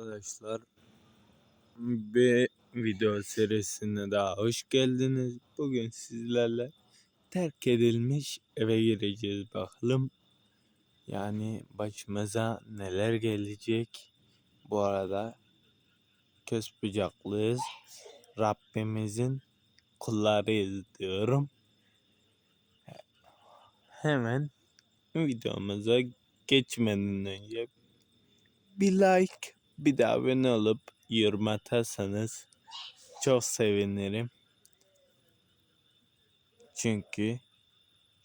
Arkadaşlar bir video serisine daha hoş geldiniz. Bugün sizlerle terk edilmiş eve gireceğiz bakalım. Yani başımıza neler gelecek. Bu arada köz bucaklıyız. Rabbimizin kullarıyız diyorum. Hemen videomuza geçmeden önce bir like, bir de abone olup yorum atarsanız çok sevinirim. Çünkü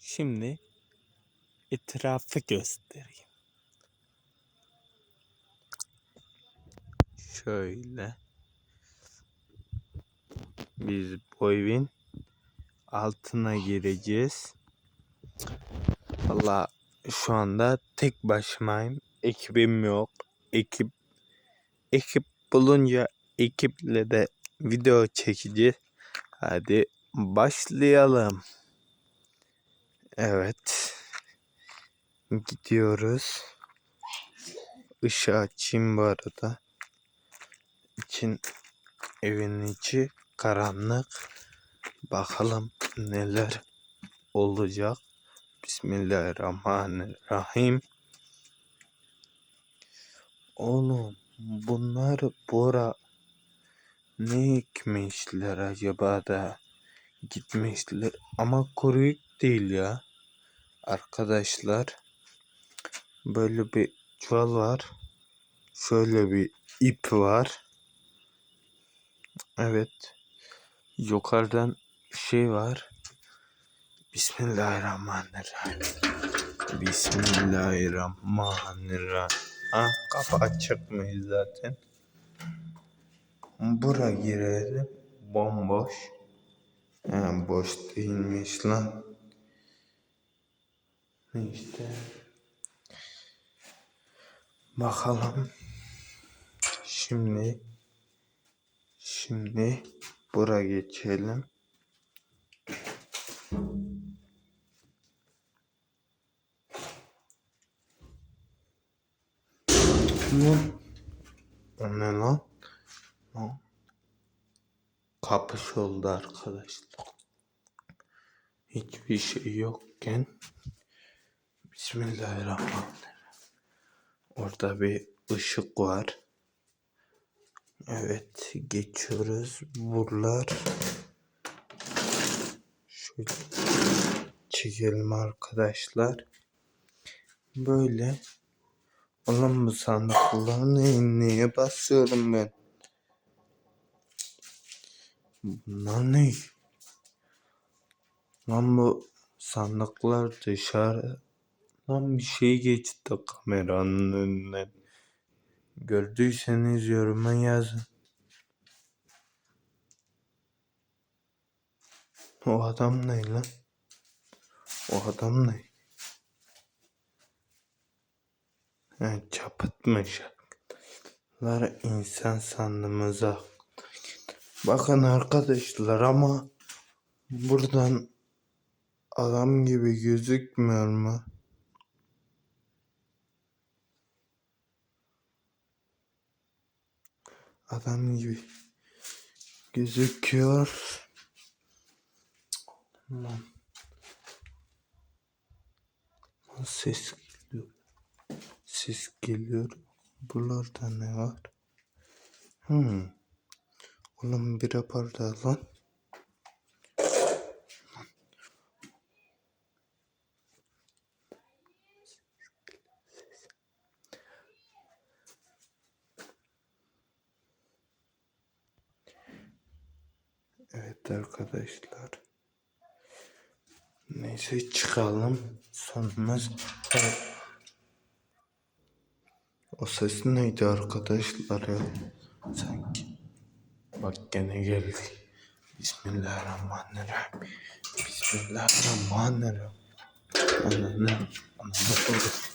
şimdi etrafı göstereyim. Şöyle. Biz bu evin altına gireceğiz. Valla şu anda tek başımayım. Ekibim yok. Ekip ekip bulunca ekiple de video çekeceğiz. Hadi başlayalım. Evet. Gidiyoruz. Işığı açayım bu arada. İçin evin içi karanlık. Bakalım neler olacak. Bismillahirrahmanirrahim. Oğlum bunlar bora ne ekmişler acaba da gitmişler ama kuruyuk değil ya. Arkadaşlar böyle bir çuval var. Şöyle bir ip var. Evet. Yukarıdan şey var. Bismillahirrahmanirrahim. Bismillahirrahmanirrahim. Ha kapı açık mıyız zaten? Bura girelim. Bomboş. Ha, boş değilmiş lan. İşte. Bakalım. Şimdi şimdi bura geçelim. Bu o ne lan? O. Kapış oldu arkadaşlar. Hiçbir şey yokken Bismillahirrahmanirrahim. Orada bir ışık var. Evet geçiyoruz. Buralar şöyle çekelim arkadaşlar. Böyle Oğlum bu sandıkları neye basıyorum ben? Bunlar ne? Lan bu sandıklar dışarı. Lan bir şey geçti kameranın önünden. Gördüyseniz yoruma yazın. O adam ne lan? O adam ne? Yani çapıtmış. Lar insan sandığımıza. Bakın arkadaşlar ama buradan adam gibi gözükmüyor mu? Adam gibi gözüküyor. Lan. Ses. Ses geliyor. Buralarda ne var? Hmm. Oğlum bir bardağı lan. Evet arkadaşlar. Neyse çıkalım. Sonumuz. Evet. O ses neydi arkadaşlar ya? Sanki. Bak gene geldi. Bismillahirrahmanirrahim. Bismillahirrahmanirrahim. Ananı. Ananı.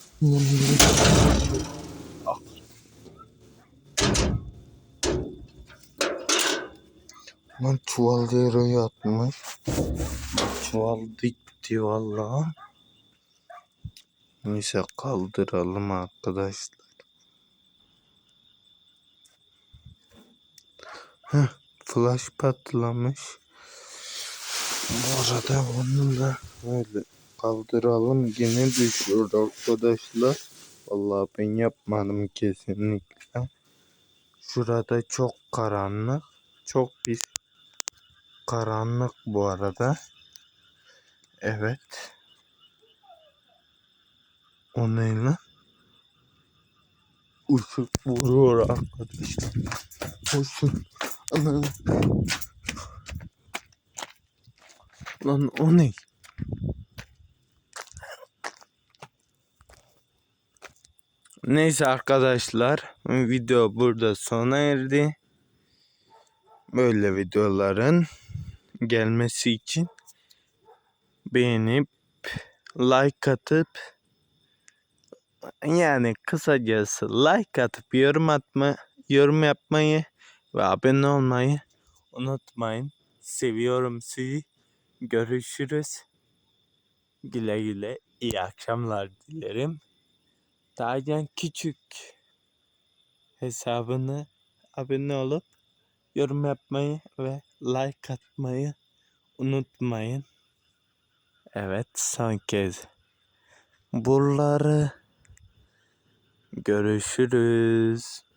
Lan çuval yere yatmış. Çuval dikti valla. Neyse kaldıralım arkadaşlar. Heh, flash patlamış. Bu arada onu da öyle kaldıralım. Yine düşüyor arkadaşlar. Vallahi ben yapmadım kesinlikle. Şurada çok karanlık. Çok pis. Karanlık bu arada. Evet. O ne lan? Işık vuruyor arkadaşlar. Koşun. Ana. Lan o ne? Neyse arkadaşlar video burada sona erdi. Böyle videoların gelmesi için beğenip like atıp yani kısacası like atıp yorum atma yorum yapmayı ve abone olmayı unutmayın. Seviyorum sizi. Görüşürüz. Güle güle. İyi akşamlar dilerim. Tacan Küçük hesabını abone olup yorum yapmayı ve like atmayı unutmayın. Evet son kez. Buraları görüşürüz.